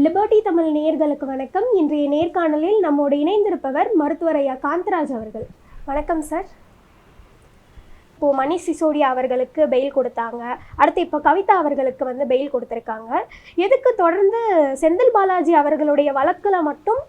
Liberty Tamil நேயர்களுக்கு வணக்கம். இன்றைய நேர்காணலில் நம்மோடு இணைந்திருப்பவர் மருத்துவர் ஐயா காந்தராஜ் அவர்கள். வணக்கம் சார். இப்போது மணிஷ் சிசோடியா அவர்களுக்கு பெயில் கொடுத்தாங்க. அடுத்து இப்போ கவிதா அவர்களுக்கு வந்து பெயில் கொடுத்துருக்காங்க. எதுக்கு தொடர்ந்து செந்தில் பாலாஜி அவர்களுடைய வழக்கில் மட்டும்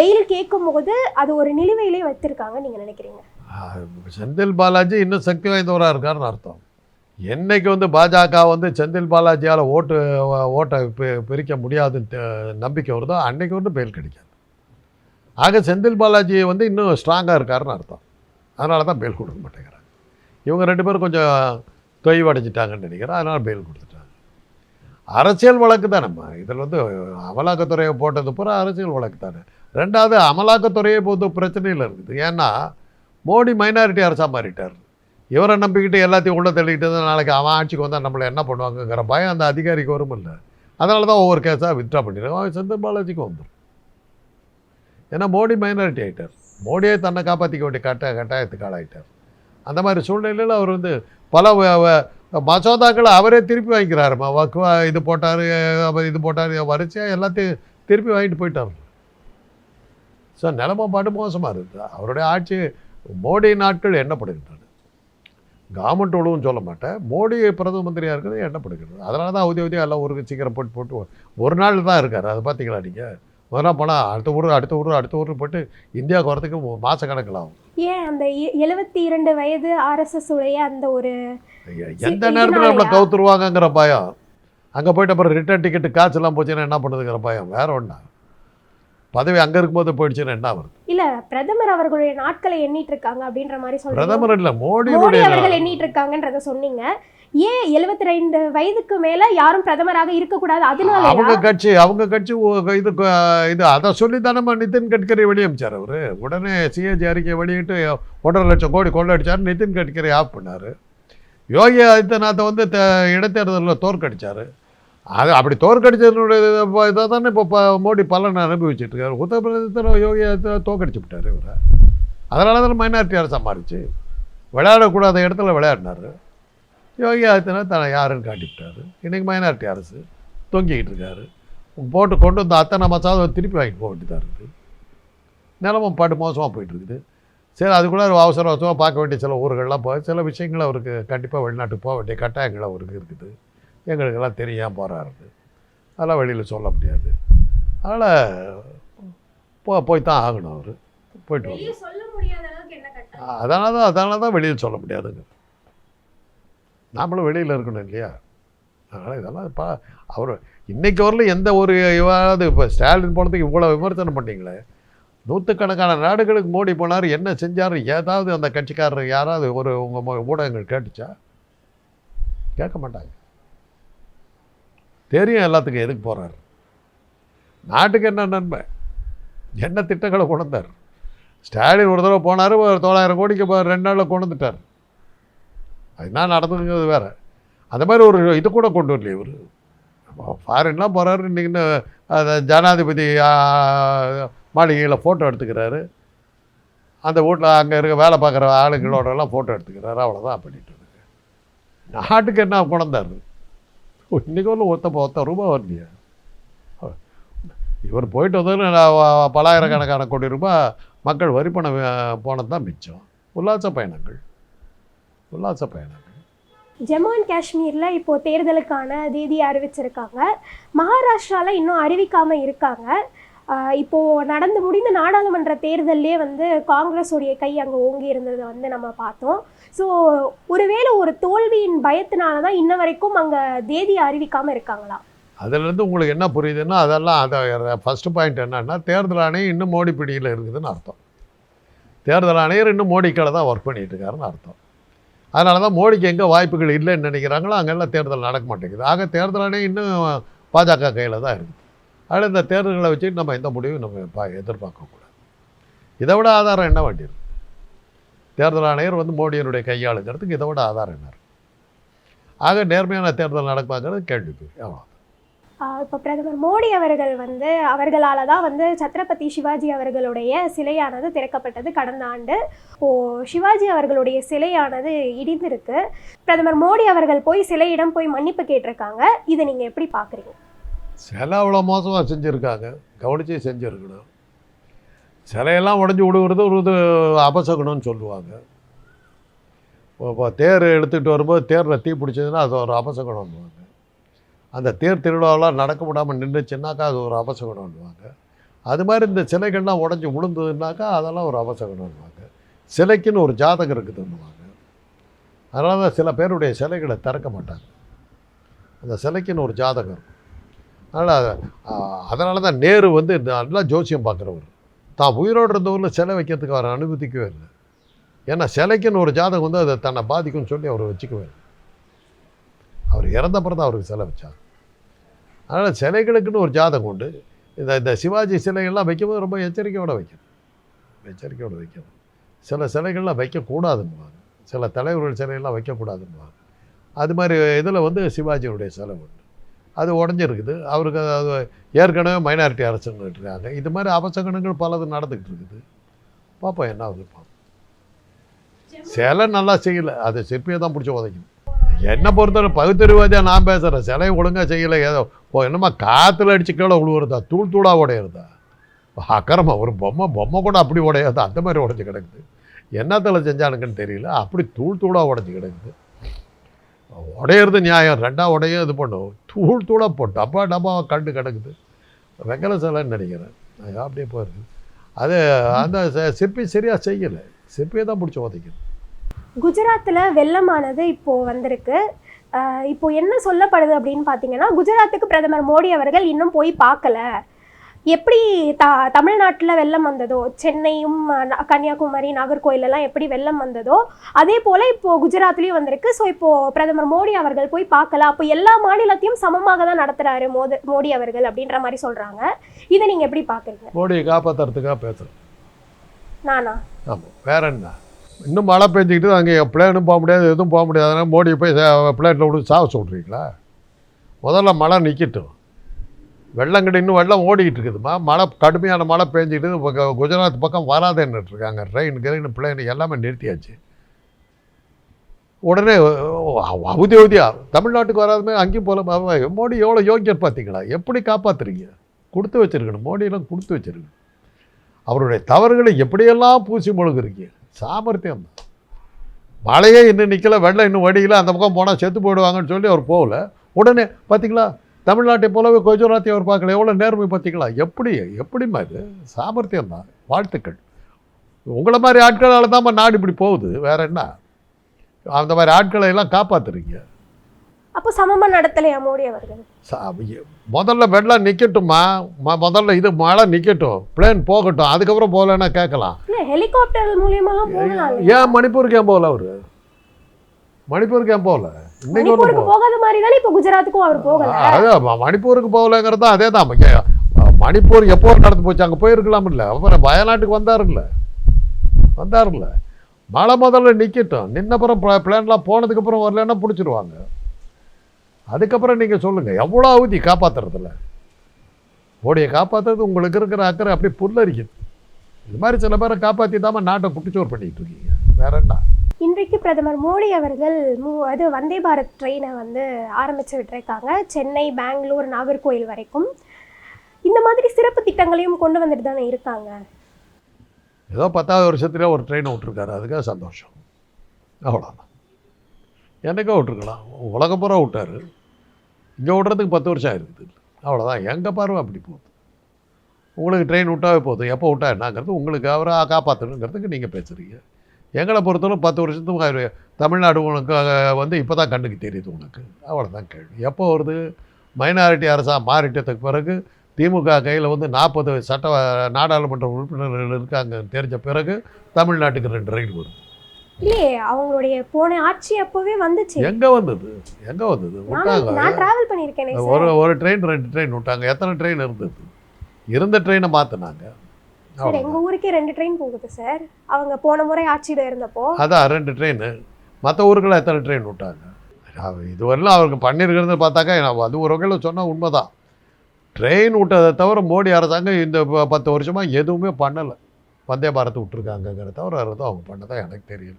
பெயில் கேட்கும்போது அது ஒரு நிலுவையிலே வைத்திருக்காங்க நீங்கள் நினைக்கிறீங்க? செந்தில் பாலாஜி இன்னும் சக்தி வாய்ந்தவராக இருக்காருன்னு அர்த்தம். என்னைக்கு வந்து பாஜக வந்து செந்தில் பாலாஜியால் ஓட்டு ஓட்டை பி- பிரிக்க முடியாதுன்னு நம்பிக்கை வருதோ அன்னைக்கு வந்து பெயில் கிடைக்காது. ஆக செந்தில் பாலாஜி வந்து இன்னும் ஸ்ட்ராங்காக இருக்காருன்னு அர்த்தம். அதனால தான் பெயில் கொடுக்க மாட்டேங்கிறாங்க இவங்க ரெண்டு பேரும் கொஞ்சம் தொய்வடைஞ்சிட்டாங்கன்னு நினைக்கிறேன். அதனால் பெயில் கொடுத்துட்டாங்க. அரசியல் வழக்கு தான் நம்ம இதில் வந்து அமலாக்கத்துறையை போட்டது பூரா அரசியல் வழக்கு தானே. ரெண்டாவது அமலாக்கத்துறையை பொறுத்த பிரச்சனையில் இருக்குது. ஏன்னா மோடி மைனாரிட்டி அரசாக மாறிட்டார். இவரை நம்பிக்கிட்டு எல்லாத்தையும் உள்ள தள்ளிக்கிட்டு இருந்தால் நாளைக்கு அவன் ஆட்சிக்கு வந்தால் நம்மளை என்ன பண்ணுவாங்கங்கிற பயம் அந்த அதிகாரிக்கு வரும் இல்லை. அதனால தான் ஒவ்வொரு கேஸாக வித்ட்ரா பண்ணிடுறாங்க. அவன் செந்தில் பாலாஜிக்கு வந்துடும் ஏன்னா மோடி மைனாரிட்டி ஆகிட்டார் மோடியை தன்னை காப்பாற்றிக்க வேண்டிய கட்ட கட்டாயத்துக்கு ஆளாயிட்டார். அந்த மாதிரி சூழ்நிலையில் அவர் வந்து பல வ- மசோதாக்களை அவரே திருப்பி வாங்கிக்கிறாருமா வக்குவா இது போட்டார் இது போட்டார் வரிசையாக எல்லாத்தையும் திருப்பி வாங்கிட்டு போயிட்டார். ஸோ நிலமை பாட்டு மோசமாக இருக்குது அவருடைய ஆட்சி மோடி நாட்கள் எண்ணப்படுகின்றன கவர்மெண்ட் ஒழுவும் சொல்ல மாட்டேன். மோடி பிரதம மந்திரியாக இருக்கிறது எண்ணப்படுகிறது அதனால தான் அவதி அவதியாக எல்லாம் ஊருக்கு சீக்கிரம் போட்டு போட்டு ஒரு நாள் தான் இருக்கார். அது பார்த்தீங்களா நீங்கள் முதல்ல போனால் அடுத்த ஊர் அடுத்த ஊர் அடுத்த ஊர் போட்டு இந்தியாவுக்கு வரதுக்கு மாத கணக்கில் ஆகும். ஏன் அந்த எழுபத்தி இரண்டு வயது ஆர்எஸ்எஸ் உடைய அந்த ஒரு எந்த நேரத்தில் நம்மளை கவுத்துருவாங்கங்கிற பயம். அங்கே போயிட்டு அப்புறம் ரிட்டர்ன் டிக்கெட்டு காசுலாம் போச்சுன்னா என்ன பண்ணுதுங்கிற பயம். வேற ஒன்றா பதவி அங்கே இருக்கும்போது போயிடுச்சுன்னா என்ன வருது? இல்ல பிரதமர் அவர்களுடைய நாட்களை எண்ணிட்டு இருக்காங்க அப்படின்ற மாதிரி சொல்றீங்க. பிரதமர் இல்லை மோடி அவர்கள் எண்ணிட்டு இருக்காங்கன்றத சொன்னீங்க. ஏன் எழுபத்தி ரெண்டு வயதுக்கு மேல யாரும் பிரதமராக இருக்கக்கூடாது? அதனால அவங்க கட்சி அவங்க கட்சி இது இது அதை சொல்லி தானே நிதின் கட்கரி வெளியமிச்சார் அவர்? உடனே சிஏஜி அறிக்கை வெளியிட்டு ஒன்றரை லட்சம் கோடி கொள்ளடிச்சார் நிதின் கட்கரி ஆஃப் பண்ணார். யோகி ஆதித்யநாத்தை வந்து இடைத்தேர்தலில் தோற்கடிச்சார். அது அப்படி தோற்கடிச்சதுனுடைய இதை தானே இப்போ ப மோடி பலனை அனுபவிச்சுட்டு இருக்காரு உத்தரப்பிரதேசத்தில் யோகி தோற்கடிச்சு விட்டார் இவரை. அதனால தானே மைனாரிட்டி அரசாக மாறிச்சு. விளையாடக்கூடாத இடத்துல விளையாடினார். யோகி ஆதித்யநாத் தன்னை யாருன்னு காட்டிவிட்டார் இன்றைக்கி மைனாரிட்டி அரசு தொங்கிக்கிட்டு இருக்காரு. போட்டு கொண்டு வந்து அத்தனை மசாலா திருப்பி வாங்கிட்டு போக வேண்டியதாக இருக்குது. நிலமும் பாட்டு மோசமாக போயிட்டு இருக்குது சரி அதுக்குள்ளே ஒரு அவசர அவசரமாக பார்க்க வேண்டிய சில ஊர்கள்லாம் போய் சில விஷயங்கள் அவருக்கு கண்டிப்பாக வெளிநாட்டுக்கு போக வேண்டிய கட்டாயங்கள் அவருக்கு இருக்குது. எங்களுக்கெல்லாம் தெரியாம போகிறாரு அதெல்லாம் வெளியில் சொல்ல முடியாது. அதனால் போ போய் தான் ஆகணும் அவர். போயிட்டு வரணும் அதனால தான் அதனால தான் வெளியில் சொல்ல முடியாதுங்க. நாமளும் வெளியில் இருக்கணும் இல்லையா? அதனால் இதெல்லாம் பா அவர் இன்னைக்கு வரல எந்த ஒரு இவாவது இப்போ ஸ்டாலின் போனதுக்கு இவ்வளோ விமர்சனம் பண்ணீங்களே? நூற்றுக்கணக்கான நாடுகளுக்கு மோடி போனார் என்ன செஞ்சார் ஏதாவது அந்த கட்சிக்காரர் யாராவது ஒரு உங்கள் ஊடகங்கள் கேட்டுச்சா? கேட்க மாட்டாங்க. தெரியும் எல்லாத்துக்கும் எதுக்கு போகிறாரு நாட்டுக்கு என்ன நன்மை என்ன திட்டங்களை கொண்டு ஸ்டாலின் ஒரு தடவை போனார் ஒரு தொள்ளாயிரம் கோடிக்கு இப்போ ரெண்டு நாளில் கொண்டு வந்துட்டார். அது என்ன நடந்ததுங்கிறது வேறு. அந்த மாதிரி ஒரு இது கூட கொண்டு வரலையே இவர். ஃபாரின்லாம் போகிறாரு இன்றைக்கி ஜனாதிபதி மாளிகையில் ஃபோட்டோ எடுத்துக்கிறாரு. அந்த வீட்டில் அங்கே இருக்க வேலை பார்க்குற ஆளுங்களோடலாம் ஃபோட்டோ எடுத்துக்கிறாரு. அவ்வளோதான் பண்ணிட்டு இருக்கு. நாட்டுக்கு என்ன கொண்டாரு இன்றைக்கி ஒரு ஒத்த ஒத்த ரூபா வரலையா இவர் போயிட்டு வந்தது பலாயிரக்கணக்கான கோடி ரூபாய் மக்கள் வரி பணம் போனது தான் மிச்சம் உல்லாச பயணங்கள் உல்லாச பயணங்கள் ஜம்மு அண்ட் காஷ்மீரில் இப்போ தேர்தலுக்கான தேதி அறிவிச்சிருக்காங்க மகாராஷ்டிராவில் இன்னும் அறிவிக்காமல் இருக்காங்க இப்போது நடந்து முடிந்த நாடாளுமன்ற தேர்தல்லே வந்து காங்கிரஸுடைய கை அங்கே ஓங்கி இருந்ததை வந்து நம்ம பார்த்தோம். ஸோ ஒருவேளை ஒரு தோல்வியின் பயத்தினால தான் இன்ன வரைக்கும் அங்கே தேதி அறிவிக்காமல் இருக்காங்களா? அதிலிருந்து உங்களுக்கு என்ன புரியுதுன்னா அதெல்லாம் அதை ஃபஸ்ட்டு பாயிண்ட் என்னன்னா தேர்தல் ஆணையம் இன்னும் மோடி பிடியில் இருக்குதுன்னு அர்த்தம். தேர்தல் ஆணையர் இன்னும் மோடிக்கால தான் ஒர்க் பண்ணிகிட்டு இருக்காருன்னு அர்த்தம். அதனால தான் மோடிக்கு எங்கே வாய்ப்புகள் இல்லைன்னு நினைக்கிறாங்களோ அங்கெல்லாம் தேர்தல் நடக்க மாட்டேங்குது. ஆக தேர்தல் ஆணையம் இன்னும் பாஜக கையில் தான் இருக்குது அதில் இந்த தேர்தல்களை வச்சுட்டு நம்ம எந்த முடிவும் நம்ம பா எதிர்பார்க்கக்கூடாது இதை விட ஆதாரம் என்ன வேண்டியிருக்கு தேர்தல் ஆணையர் வந்து மோடியினுடைய கையாளுங்கிறதுக்கு இதை விட ஆதாரம் என்ன ஆக நேர்மையான தேர்தல் நடப்பாங்கிறது கேள்விக்கு அவ்வளோ இப்போ பிரதமர் மோடி அவர்கள் வந்து அவர்களால் தான் வந்து சத்ரபதி சிவாஜி அவர்களுடைய சிலையானது திறக்கப்பட்டது கடந்த ஆண்டு. ஓ சிவாஜி அவர்களுடைய சிலையானது இடிந்திருக்கு. பிரதமர் மோடி அவர்கள் போய் சிலையிடம் போய் மன்னிப்பு கேட்டிருக்காங்க. இதை நீங்கள் எப்படி பார்க்குறீங்க சிலை அவ்வளோ மோசமாக செஞ்சுருக்காங்க. கவனித்து செஞ்சுருக்கணும். சிலையெல்லாம் உடஞ்சி விடுகிறது ஒரு இது அபசகுணம்னு சொல்லுவாங்க. இப்போ தேர் எடுத்துகிட்டு வரும்போது தேரில் தீ பிடிச்சதுன்னா அது ஒரு அபசகுணம்னுவாங்க. அந்த தேர் திருவிழாவெலாம் நடக்க விடாமல் நின்றுச்சுன்னாக்கா அது ஒரு அபசகுணம்னுவாங்க. அது மாதிரி இந்த சிலைகள்லாம் உடஞ்சி விழுந்ததுனாக்கா அதெல்லாம் ஒரு அபசகுணம்னுவாங்க. சிலைக்குன்னு ஒரு ஜாதகம் இருக்குதுன்னுவாங்க. அதனால தான் சில பேருடைய சிலைகளை திறக்க மாட்டாங்க. அந்த சிலைக்குன்னு ஒரு ஜாதகம் இருக்கும். அதனால் அதனால தான் நேரு வந்து நல்லா ஜோசியம் பார்க்குறவர் தான் உயிரோடு இருந்த ஊரில் சிலை வைக்கிறதுக்கு அவர் அனுமதிக்கவே இல்லை. ஏன்னா சிலைக்குன்னு ஒரு ஜாதகம் வந்து அதை தன்னை பாதிக்கும்னு சொல்லி அவர் வச்சுக்கவே இல்லை. அவர் இறந்த பிறகு தான் அவருக்கு சிலை வச்சார் அதனால் சிலைகளுக்குன்னு ஒரு ஜாதகம் உண்டு. இந்த இந்த சிவாஜி சிலைகள்லாம் வைக்கும்போது ரொம்ப எச்சரிக்கையோடு வைக்கணும். எச்சரிக்கையோடு வைக்கணும். சில சிலைகள்லாம் வைக்கக்கூடாதுன்னுவாங்க. சில தலைவர்கள் சிலையெல்லாம் வைக்கக்கூடாதுன்னுவாங்க. அது மாதிரி இதில் வந்து சிவாஜியுடைய சிலை உண்டு. அது உடஞ்சிருக்குது. அவருக்கு அது ஏற்கனவே மைனாரிட்டி அரசுன்னு இருக்காங்க இது மாதிரி அவசகனங்கள் பலது நடந்துக்கிட்டு இருக்குது. பார்ப்போம் என்ன ஆகுது பார்ப்போம் சிலை நல்லா செய்யலை. அது சிற்பியை தான் பிடிச்சி உதைக்கணும் என்னை பொறுத்தவரை பகுத்தறிவாதியாக நான் பேசுகிறேன் சிலை ஒழுங்காக செய்யலை. ஏதோ ஓ என்னம்மா காற்றுல அடிச்சு கீழே விழுவுறதா தூள் தூளாக உடையிறதா? அக்கறமா ஒரு பொம்மை பொம்மை கூட அப்படி உடையாது? அந்த மாதிரி உடஞ்சி கிடக்குது. என்னத்தில் செஞ்சானுங்கன்னு தெரியல. அப்படி தூள் தூளாக உடஞ்சி கிடக்குது. உடையிறது நியாயம். ரெண்டாக உடையும் இது பண்ணும். தூள் தூளாக போட்டு டப்பா நம்ம கண்டு கிடக்குது? வெங்கல சிலைன்னு நினைக்கிறேன் அப்படியே போயிருக்கு அது அந்த சிற்பி சரியாக செய்யலை. சிற்பியை தான் பிடிச்சி உதைக்கணும் குஜராத்தில் வெள்ளமானது இப்போது வந்திருக்கு. இப்போ என்ன சொல்லப்படுது அப்படின்னு பார்த்தீங்கன்னா குஜராத்துக்கு பிரதமர் மோடி அவர்கள் இன்னும் போய் பார்க்கல. எப்படி த தமிழ்நாட்டில் வெள்ளம் வந்ததோ சென்னையும் கன்னியாகுமரி நாகர்கோயில் எல்லாம் எப்படி வெள்ளம் வந்ததோ அதே போல் இப்போ குஜராத்லேயும் வந்திருக்கு. ஸோ இப்போ பிரதமர் மோடி அவர்கள் போய் பார்க்கல அப்போ எல்லா மாநிலத்தையும் சமமாக தான் நடத்துறாரு மோத மோடி அவர்கள் அப்படின்ற மாதிரி சொல்கிறாங்க இதை நீங்கள் எப்படி பார்க்குறீங்க? மோடியை காப்பாற்றுறதுக்காக பேசுகிறேன் நானா? ஆமாம் வேற என்ன? இன்னும் மழை பெஞ்சிக்கிட்டு அங்கே பிளேனும் போக முடியாது எதுவும் போக முடியாதுன்னா மோடி போய் பிளேனில் விட்டு சாவ சொல்கிறீங்களா முதல்ல மழை நிற்கட்டும் வெள்ளங்கடி இன்னும் வெள்ளம் ஓடிக்கிட்டு இருக்குதுமா மழை கடுமையான மழை பெஞ்சிக்கிட்டு இப்போ குஜராத் பக்கம் வராதேன்னுட்டு இருக்காங்க. ட்ரெயின் கிரெயின் பிள்ளைங்க எல்லாமே நிறுத்தியாச்சு. உடனே அவதி அவதியா தமிழ்நாட்டுக்கு வராதுமே அங்கேயும் போல மோடி எவ்வளோ யோக்கியர் பார்த்தீங்களா? எப்படி காப்பாத்துறீங்க? கொடுத்து வச்சிருக்கணும். மோடியெல்லாம் கொடுத்து வச்சிருக்கணும். அவருடைய தவறுகளை எப்படியெல்லாம் பூசி முழுகுறீங்க? சாமர்த்தியம் தான். மழையே இன்னும் நிற்கல வெள்ளம் இன்னும் வடியல அந்த பக்கம் போனால் செத்து போயிடுவாங்கன்னு சொல்லி அவர் போகல. உடனே பார்த்தீங்களா? தமிழ்நாட்டை போலவே குஜராத்தி அவர் பார்க்கல. எவ்வளோ நேர்மை பார்த்தீங்களா எப்படி எப்படிம்மா இது? சாமர்த்தியம் தான் வாழ்த்துக்கள். உங்களை மாதிரி ஆட்களால் தான் நாடு இப்படி போகுது. வேற என்ன? அந்த மாதிரி ஆட்களை எல்லாம் காப்பாத்துறீங்க. அப்போ சமமாக நடத்தலையா மோடி அவர்கள்? முதல்ல வெள்ளம் நிற்கட்டுமா ம முதல்ல இது மழை நிற்கட்டும் பிளேன் போகட்டும். அதுக்கப்புறம் போகலன்னா கேட்கலாம். ஹெலிகாப்டர் மூலியமாலாம் போகலாம். ஏன் மணிப்பூருக்கு ஏன் போகல அவரு? மணிப்பூருக்கு ஏன் போகல? இன்னைக்கு போகாத மாதிரி தானே இப்போ குஜராத்துக்கும் அவர் போகல. அதான் மணிப்பூருக்கு போகலங்கிறது அதே தான் மணிப்பூர் எப்போ நடந்து போச்சு? அங்கே போயிருக்கலாம் இல்லை. அப்புறம் வயநாட்டுக்கு வந்தாருல்ல. வந்தாருல்ல. மழை முதல்ல நிற்கட்டும் நின்னப்புறம் பிளான்லாம் போனதுக்கப்புறம் வரலன்னா பிடிச்சிருவாங்க. அதுக்கப்புறம் நீங்கள் சொல்லுங்கள் எவ்வளோ அவதி காப்பாற்றுறதில்ல ஓடியை காப்பாற்றுறது உங்களுக்கு இருக்கிற அக்கறை அப்படியே புல்லரிக்குது. இது மாதிரி சில பேரை காப்பாற்றி நாட்டை குட்டிச்சோறு பண்ணிட்டு இருக்கீங்க. வேற என்ன? இன்றைக்கு பிரதமர் மோடி அவர்கள் மூ அது வந்தே பாரத் ட்ரெயினை வந்து ஆரம்பித்து விட்டுருக்காங்க. சென்னை பெங்களூர் நாகர்கோயில் வரைக்கும். இந்த மாதிரி சிறப்பு திட்டங்களையும் கொண்டு வந்துட்டு தானே இருக்காங்க. ஏதோ பத்தாவது வருஷத்துல ஒரு ட்ரெயினை விட்ருக்காரு அதுக்காக சந்தோஷம். அவ்வளோதான் என்னைக்கோ விட்ருக்கலாம் உலகம் பூரா விட்டாரு இங்கே விட்றதுக்கு பத்து வருஷம் ஆயிருக்குது. அவ்வளோதான் எங்கள் பார்வை அப்படி போகுது. உங்களுக்கு ட்ரெயின் விட்டாவே போதும். எப்போ விட்டா என்னங்கிறது உங்களுக்கு அவரை காப்பாற்றணுங்கிறதுக்கு நீங்கள் பேசுகிறீங்க எங்களை பொறுத்தவரை பத்து வருஷத்துக்கு தமிழ்நாடு உனக்கு வந்து இப்போ தான் கண்ணுக்கு தெரியுது உனக்கு. அவ்வளோதான் கேள்வி. எப்போ வருது? மைனாரிட்டி அரசாக மாறிட்டதுக்கு பிறகு திமுக கையில் வந்து நாற்பது சட்ட நாடாளுமன்ற உறுப்பினர்கள் இருக்காங்க தெரிஞ்ச பிறகு தமிழ்நாட்டுக்கு ரெண்டு ரயில் வருது. இல்லையே அவங்களுடைய போன ஆட்சி அப்போவே வந்துச்சு. எங்கே வந்தது? எங்கே வந்தது? விட்டாங்க. ஒரு ஒரு ட்ரெயின் ரெண்டு ட்ரெயின் விட்டாங்க. எத்தனை ட்ரெயின் இருந்தது? இருந்த ட்ரெயினை மாற்றினாங்க சார் எங்க ஊருக்கே ரெண்டு ட்ரெயின் போகுது சார். அவங்க போன முறை ஆட்சியில இருந்தப்போ அதான் ரெண்டு ட்ரெயின் மற்ற ஊருக்குள்ள எத்தனை ட்ரெயின் விட்டாங்க? இதுவரையிலும் அவருக்கு பண்ணியிருக்கிறது பார்த்தாக்கா நான் அது ஒரு வகையில் சொன்னால் உண்மைதான். ட்ரெயின் விட்டதை தவிர மோடி அரசாங்கம் இந்த ப- பத்து வருஷமாக எதுவுமே பண்ணலை. வந்தே பாரத் விட்டுருக்காங்கங்கிறத தவிர எதுவும் அவங்க பண்ணதா எனக்கு தெரியல.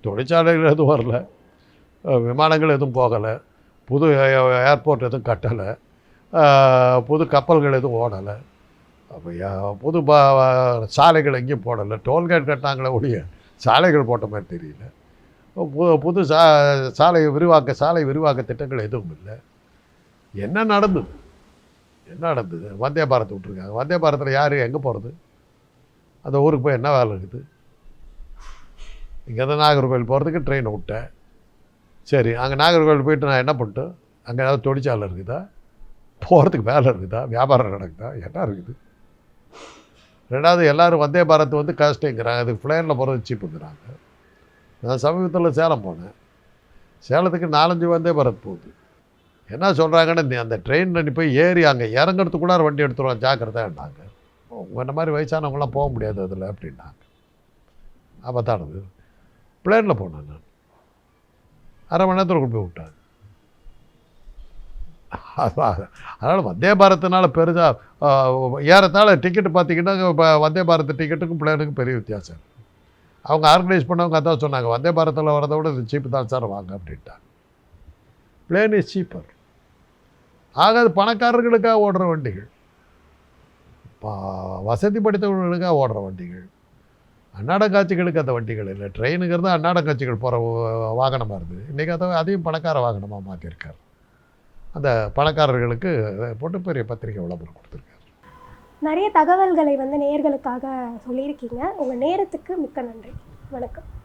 தொழிற்சாலைகள் எதுவும் வரல. விமானங்கள் எதுவும் போகலை. புது ஏர்போர்ட் எதுவும் கட்டலை. புது கப்பல்கள் எதுவும் ஓடலை. அப்போ புது பா சாலைகள் எங்கேயும் போடலை. டோல்கேட் கட்டினாங்களே ஒழிய சாலைகள் போட்ட மாதிரி தெரியல. புது புது சா சாலை விரிவாக்க சாலை விரிவாக்க திட்டங்கள் எதுவும் இல்லை. என்ன நடந்தது? என்ன நடந்தது? வந்தே பாரத் விட்ருக்காங்க வந்தே பாரத்தில் யார்? எங்கே போகிறது அந்த ஊருக்கு போய் என்ன வேலை இருக்குது? இங்கே தான் நாகர்கோவில் போகிறதுக்கு ட்ரெயினை விட்டேன். சரி அங்கே நாகர்கோவில் போயிட்டு நான் என்ன பண்ணிட்டேன்? அங்கே ஏதாவது தொழிற்சாலை இருக்குதா? போகிறதுக்கு வேலை இருக்குதா? வியாபாரம் நடக்குதா? என்ன இருக்குது? ரெண்டாவது எல்லோரும் வந்தே பாரத் வந்து காஸ்ட்டுங்கிறாங்க அதுக்கு ஃப்ளைனில் போகிறது சீப்புங்கிறாங்க. நான் சமீபத்தில் சேலம் போனேன். சேலத்துக்கு நாலஞ்சு வந்தே பாரத் போகுது. என்ன சொல்கிறாங்கன்னு அந்த ட்ரெயினில் நீ போய் ஏறி அங்கே இறங்குறதுக்குள்ளார வண்டி எடுத்துருவோம் ஜாக்கிரதைன்னாங்க உங்கள் இந்த மாதிரி வயசானவங்களாம் போக முடியாது அதில் அப்படின்னாங்க. ஆபத்தானது பிளேனில் போனேன் நான். அரை மணி நேரத்தில் கொண்டு போய் விட்டாங்க. அதனால் வந்தே பாரத்னால பெருசாக ஏறத்தாழ டிக்கெட்டு பார்த்தீங்கன்னா இப்போ வந்தே பாரத் டிக்கெட்டுக்கும் பிளேனுக்கும் பெரிய வித்தியாசம் அவங்க ஆர்கனைஸ் பண்ணவங்க அதான் சொன்னாங்க வந்தே பாரத்தில் வரதை விட இது சீப்பு தான் சார் வாங்க அப்படின்ட்டாங்க. பிளேன் இஸ் சீப்பர் ஆக அது பணக்காரர்களுக்காக ஓடுற வண்டிகள். பா- வசதி படித்தவர்களுக்காக ஓடுற வண்டிகள். அன்னாட காட்சிகளுக்கு அந்த வண்டிகள் இல்லை. ட்ரெயினுங்கிறது அன்னாட காட்சிகள் போகிற வாகனமாக இருந்தது. இன்றைக்கி அதை அதையும் பணக்கார வாகனமாக மாற்றிருக்கார் அந்த பணக்காரர்களுக்கு போட்டு பெரிய பத்திரிக்கை விளம்பரம் கொடுத்துருக்காரு. நிறைய தகவல்களை வந்து நேயர்களுக்காக சொல்லியிருக்கீங்க. உங்கள் நேரத்துக்கு மிக்க நன்றி. வணக்கம்.